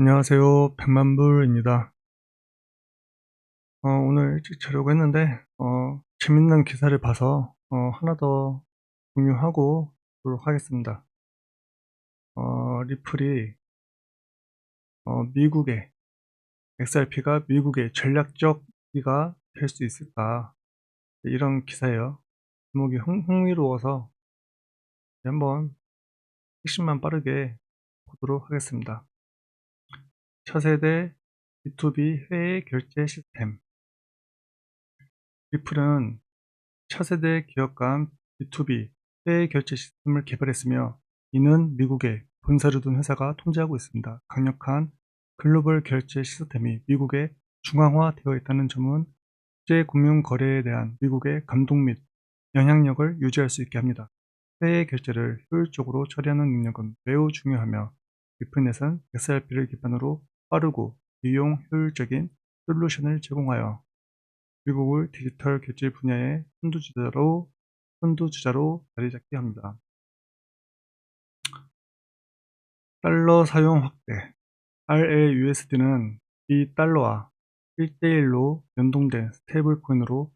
안녕하세요. 백만불입니다. 어, 오늘 일찍 자려고 했는데, 어, 재밌는 기사를 봐서, 어, 하나 더 공유하고 보도록 하겠습니다. 어, 리플이, 어, 미국의, XRP가 미국의 전략적 기가 될 수 있을까? 이런 기사예요. 제목이 흥, 흥미로워서 한번 핵심만 빠르게 보도록 하겠습니다. 차세대 B2B 해외 결제 시스템 리플은 차세대 기업 간 B2B 해외 결제 시스템을 개발했으며 이는 미국에 본사를 둔 회사가 통제하고 있습니다. 강력한 글로벌 결제 시스템이 미국에 중앙화되어 있다는 점은 국제 금융 거래에 대한 미국의 감독 및 영향력을 유지할 수 있게 합니다. 해외 결제를 효율적으로 처리하는 능력은 매우 중요하며 리플넷은 XRP를 기반으로 빠르고 이용 효율적인 솔루션을 제공하여 미국을 디지털 결제 분야의 선두주자로, 선두주자로 자리잡게 합니다. 달러 사용 확대 RLUSD는 이 달러와 1대1로 연동된 스테이블 코인으로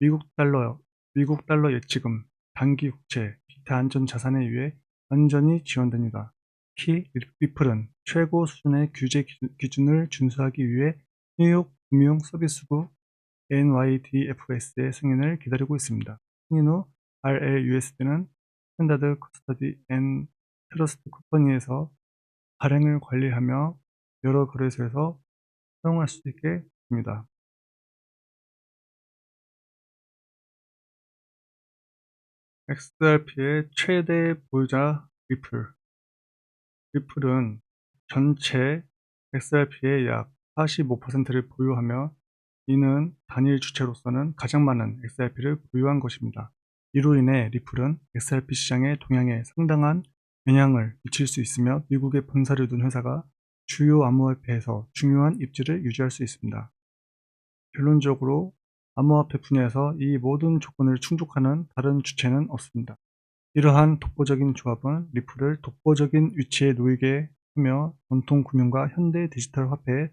미국 달러, 미국 달러 예치금, 단기 국채, 기타 안전 자산에 의해 완전히 지원됩니다. 특히 리플은 최고 수준의 규제 기준을 준수하기 위해 뉴욕 금융 서비스국 NYDFS의 승인을 기다리고 있습니다. 승인 후 RLUSD는 스탠다드 커스터디 앤 트러스트 쿠퍼니에서 발행을 관리하며 여러 거래소에서 사용할 수 있게 됩니다. XRP의 최대 보유자 리플 리플은 전체 XRP의 약 45%를 보유하며 이는 단일 주체로서는 가장 많은 XRP를 보유한 것입니다. 이로 인해 리플은 XRP 시장의 동향에 상당한 영향을 미칠 수 있으며 미국의 본사를 둔 회사가 주요 암호화폐에서 중요한 입지를 유지할 수 있습니다. 결론적으로 암호화폐 분야에서 이 모든 조건을 충족하는 다른 주체는 없습니다. 이러한 독보적인 조합은 리플을 독보적인 위치에 놓이게 하며 전통 금융과 현대 디지털 화폐의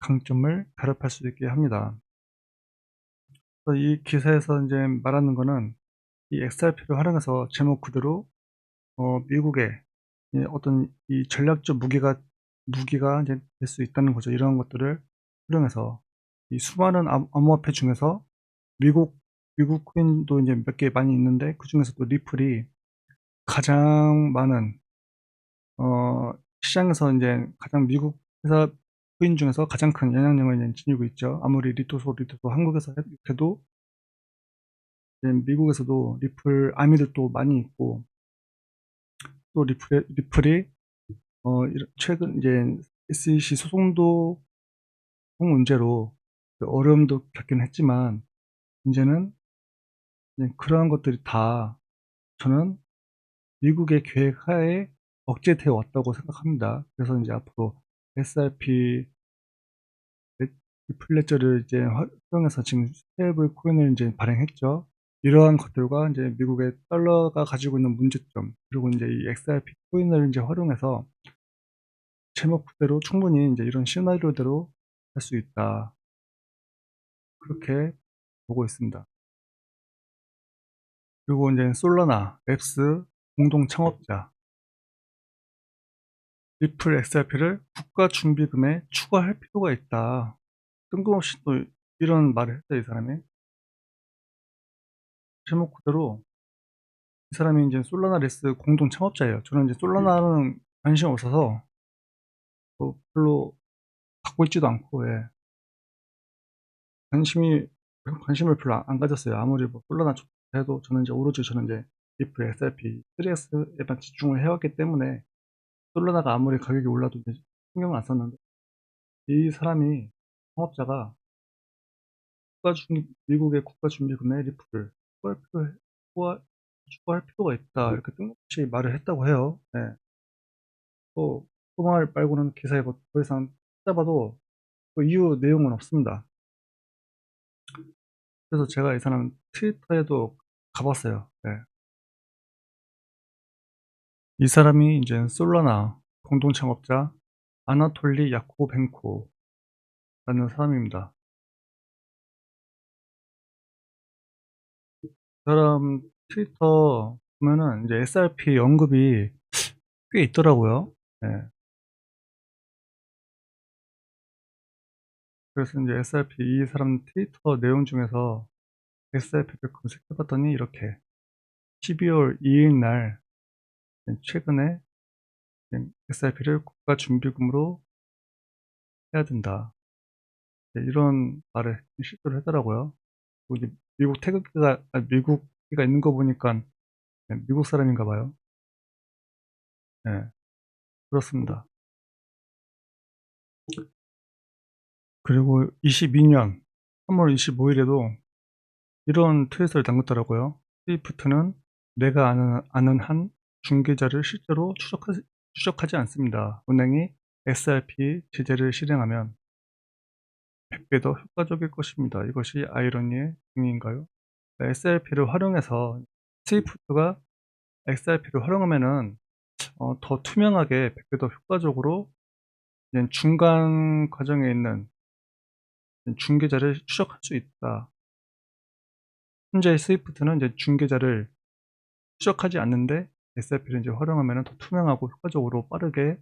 강점을 결합할 수 있게 합니다. 이 기사에서 이제 말하는 것은 이 XRP를 활용해서 제목 그대로 어, 미국의 어떤 이 전략적 무기가 무기가 될 수 있다는 거죠. 이런 것들을 활용해서 이 수많은 암호화폐 중에서 미국 미국 코인도 이제 몇 개 많이 있는데 그 중에서도 리플이 가장 많은 어, 시장에서 이제 가장 미국 회사 코인 중에서 가장 큰 영향력을 지니고 있죠. 아무리 리토소 리토소 한국에서 해도 미국에서도 리플 아미들도 많이 있고 또 리플 리플이 어, 최근 이제 SEC 소송도 문제로 어려움도 겪긴 했지만 이제는 그러한 것들이 다 저는 미국의 계획하에 억제되어 왔다고 생각합니다. 그래서 이제 앞으로 SRP 플레저를 이제 활용해서 지금 스테이블 코인을 이제 발행했죠. 이러한 것들과 이제 미국의 달러가 가지고 있는 문제점, 그리고 이제 이 XRP 코인을 이제 활용해서 제목 그대로 충분히 이제 이런 시나리오대로 할 수 있다. 그렇게 보고 있습니다. 그리고 이제 솔라나, 랩스, 공동 창업자 리플 XRP를 국가 준비금에 추가할 필요가 있다. 뜬금없이 또 이런 말을 했다, 이 사람이. 제목 그대로 이 사람이 이제 솔라나 레스 공동 창업자예요. 저는 이제 솔라나는 관심 없어서 뭐 별로 갖고 있지도 않고, 예. 관심이, 관심을 별로 안 가졌어요. 아무리 뭐 솔라나 해도 저는 이제 오로지 저는 이제 리플, SRP, 3S에만 집중을 해왔기 때문에 솔라나가 아무리 가격이 올라도 신경을 안 썼는데 이 사람이 창업자가 국가준 미국의 국가준비금의 리플을 추가할, 필요, 추가할 필요가 있다 이렇게 뜬금없이 말을 했다고 해요. 네. 또, 또말 말고는 기사에 뭐더 이상 찾아봐도 그 이유 내용은 없습니다. 그래서 제가 이 사람 트위터에도 가봤어요. 네. 이 사람이 이제 솔라나 공동 창업자 아나톨리 야코벤코라는 사람입니다. 그 사람 트위터 보면은 이제 SRP 언급이 꽤 있더라고요. 예. 그래서 이제 SRP 이 사람 트위터 내용 중에서 SRP를 검색해봤더니 이렇게 12월 2일 날 최근에 SRP를 국가 준비금으로 해야 된다. 네, 이런 말을 실수를 하더라고요. 이제 미국 태극기가 아, 미국기가 있는 거 보니까 네, 미국 사람인가 봐요. 네, 그렇습니다. 그리고 22년 3월 25일에도 이런 트윗을 남겼더라고요. 스위프트는 내가 아는, 아는 한 중개자를 실제로 추적하지, 추적하지 않습니다. 은행이 SRP 제재를 실행하면 100배 더 효과적일 것입니다. 이것이 아이러니의 의미인가요? SRP를 활용해서 스위프트가 XRP를 활용하면은 어, 더 투명하게 100배 더 효과적으로 중간 과정에 있는 중개자를 추적할 수 있다. 현재 스위프트는 이제 중개자를 추적하지 않는데 SRP를 이제 활용하면 더 투명하고 효과적으로 빠르게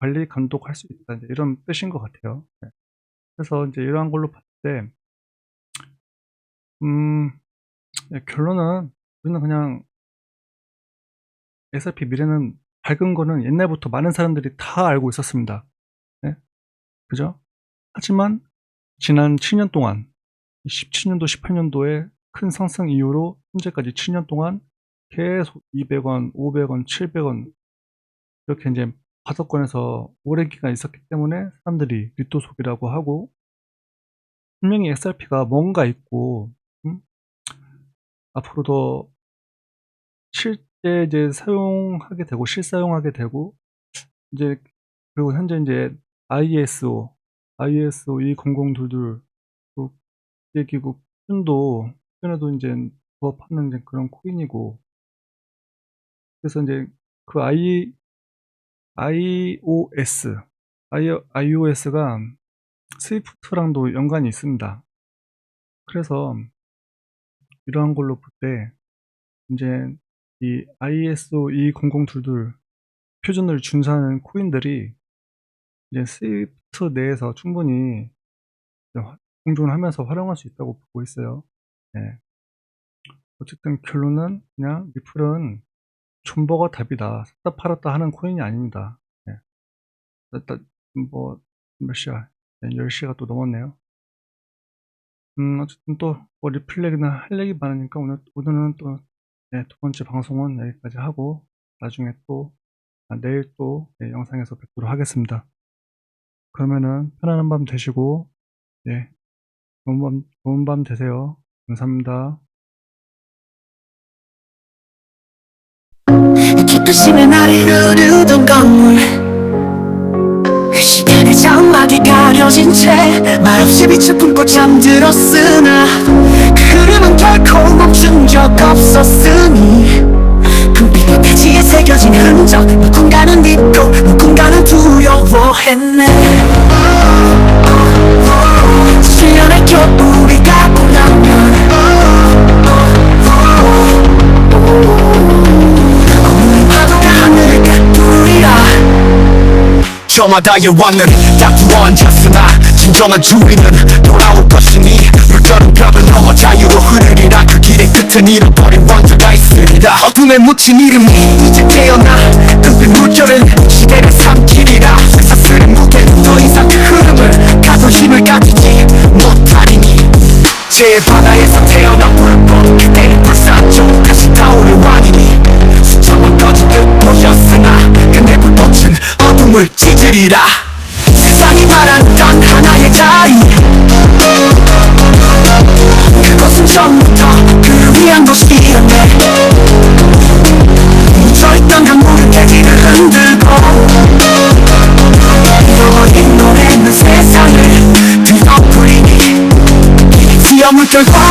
관리 감독할 수 있다. 이런 뜻인 것 같아요. 네. 그래서 이제 이러한 걸로 봤을 때, 음, 네, 결론은 우리는 그냥 SRP 미래는 밝은 거는 옛날부터 많은 사람들이 다 알고 있었습니다. 네? 그죠? 하지만 지난 7년 동안 17년도, 18년도에 큰 상승 이후로 현재까지 7년 동안 계속 200원, 500원, 700원 이렇게 이제 바닥권에서 오랜 기간 있었기 때문에 사람들이 리토 속이라고 하고 분명히 XRP가 뭔가 있고 음? 앞으로도 실제 이제 사용하게 되고 실사용하게 되고 이제 그리고 현재 이제 ISO, ISO 200222 기구 푼도 푼에도 이제 부합하는 그런 코인이고 그래서 이제 그 I iOS, iOS가 스위프트랑도 연관이 있습니다. 그래서 이러한 걸로 볼 때 이제 이 ISO 200222 표준을 준수하는 코인들이 이제 스위프트 내에서 충분히 공존을 하면서 활용할 수 있다고 보고 있어요. 네. 어쨌든 결론은 그냥 리플은 존버가 답이다. 샀다 팔았다 하는 코인이 아닙니다. 네. 뭐 몇 시야? 네, 10시가 또 넘었네요. 음, 어쨌든 또 뭐 리플렉이나 할 얘기 많으니까 오늘 오늘은 또 네, 두 번째 방송은 여기까지 하고 나중에 또 아, 내일 또 네, 영상에서 뵙도록 하겠습니다. 그러면은 편안한 밤 되시고 예, 좋은 밤 좋은 밤 되세요. 감사합니다. 기쁘심에 날이 흐르던 강물. 시간의 장막이 가려진 채 말없이 빛을 품고 잠들었으나 그 흐름은 결코 멈춘 적 없었으니 금빛 대지에 새겨진 흔적 누군가는 믿고 누군가는 두려 저마다의 왕은 다투어 앉았으나 진정한 주인은 돌아올 것이니 물결은 벽을 넘어 자유로 흐르리라. 그 길의 끝은 잃어버린 왕자가 있으리라. 어둠에 묻힌 이름이 이제 태어나 은빛 물결은 시대를 삼키리라. 그 사슬의 무게는 더 이상 그 흐름을 가도 힘을 가지지 못하리니 제 바다에서 태어나 불법 그때는 불사조 다시 타오를 왕이니 수천만 꺼진 듯 보였으나 그내 불꽃은 어둠을 찢 으리라 세상이 말한 하나의 자리 그것은 처음부터 그를 위한 것이었네. 묻혀있던 강물은 대지를 흔들고 잃어버린 노래는 세상을 뒤덮으리니. 이미 물결과